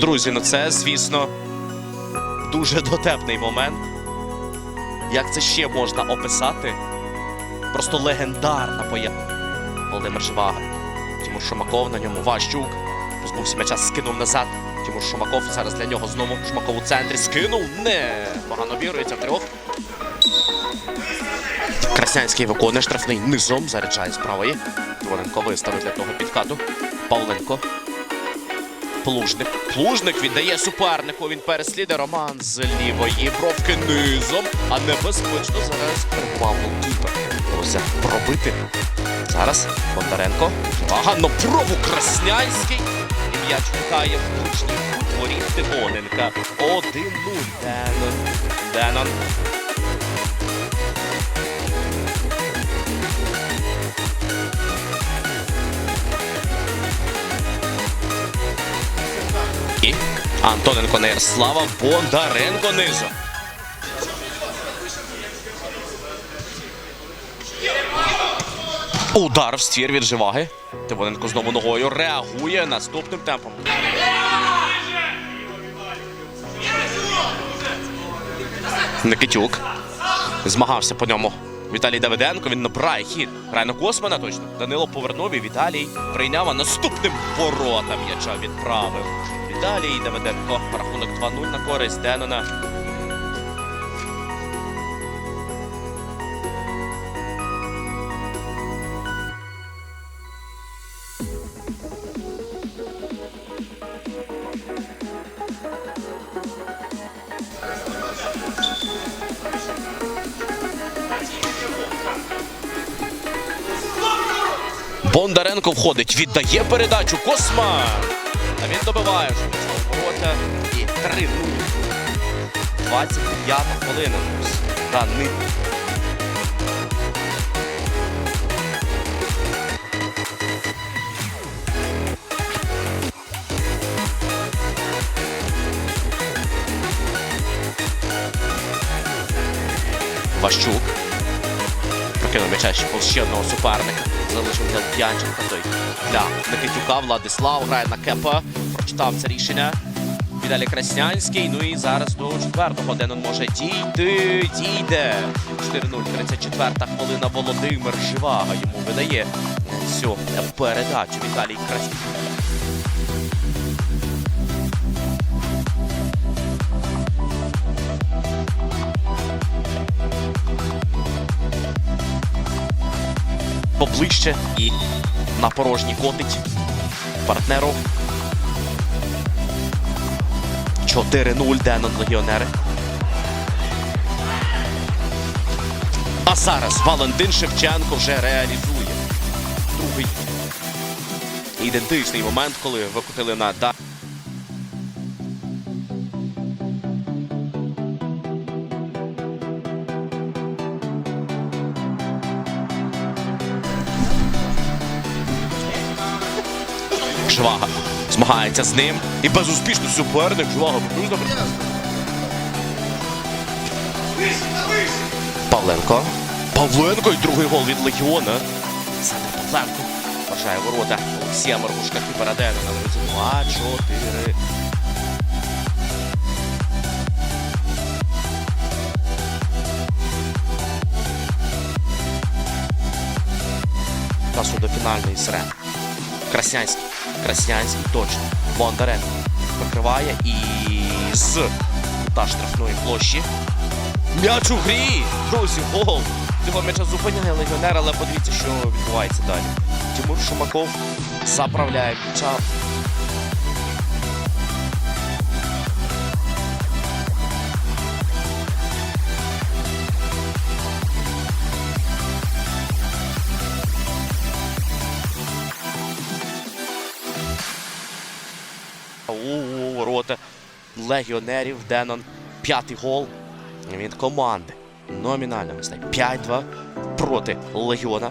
Друзі, ну це, звісно, дуже дотепний момент. Як це ще можна описати? Просто легендарна поява. Володимир Живага. Тимур Шумаков на ньому Ващук. Позбувся м'яча, скинув назад. Тимур Шумаков зараз для нього знову Шумаков у центрі. Скинув. Не погано обігрується в трьох. Краснянський виконує штрафний низом, заряджає з правої. Творенко виставив для того підкату. Павленко. Плужник. Плужник віддає супернику. Він переслідує Роман з лівої бровки низом. А небезпечно зараз перебував голкіпер. Вдалося пробити. Зараз Бондаренко. Ага, на пробу Краснянський. І м'яч вітає в кут воріт Тимоненка. 1-0. Денон. Денон. Антоненко на Ярослава, Бондаренко низом. Удар в ствір від Живаги. Тимоненко знову ногою реагує наступним темпом. Никитюк. Змагався по ньому. Віталій Давиденко. Він набирає хід. Грає на Космана точно. Данило повернув і Віталій прийняв а наступним ворота м'яча відправив. Віталій Давиденко. Рахунок 2-0 на користь Денона. Бондаренко входить, віддає передачу. Косма. А він добиває ворота. І 3-0. 25 хвилина. Та ни... Ващук. Прокинув м'яча ще ще одного суперника. Залишив для П'янченка той для Никитюка. Владислав грає на кепа. Прочитав це рішення. Віталій Краснянський. Ну і зараз до четвертого Денон може дійти. Дійде. 4-0. 34 хвилина. Володимир Живага йому видає цю передачу. Віталій Краснянський. Поближче і на порожній котить партнеру. 4-0 Денон Легіонери. А зараз Валентин Шевченко вже реалізує другий ідентичний момент, коли викотили на Жвага змагається з ним. І безуспішно суперник. Жвага потужно. Павленко. Павленко і другий гол від Легіона. Саме Павленко. Вважає ворота Олексія Маргушка Кіпера Денона. Друзі, 2-4. Та судофінальної сирени. Краснянський. Краснянський точно. Бондаренко прикриває і з та штрафної площі. М'яч у грі! Друзі, гол! Цього м'яча зупиняє легіонер, але подивіться, що відбувається далі. Тимур Шумаков заправляє м'яча. У ворота легіонерів Денон. П'ятий гол від команди. Номінально ось 5-2 проти Легіона.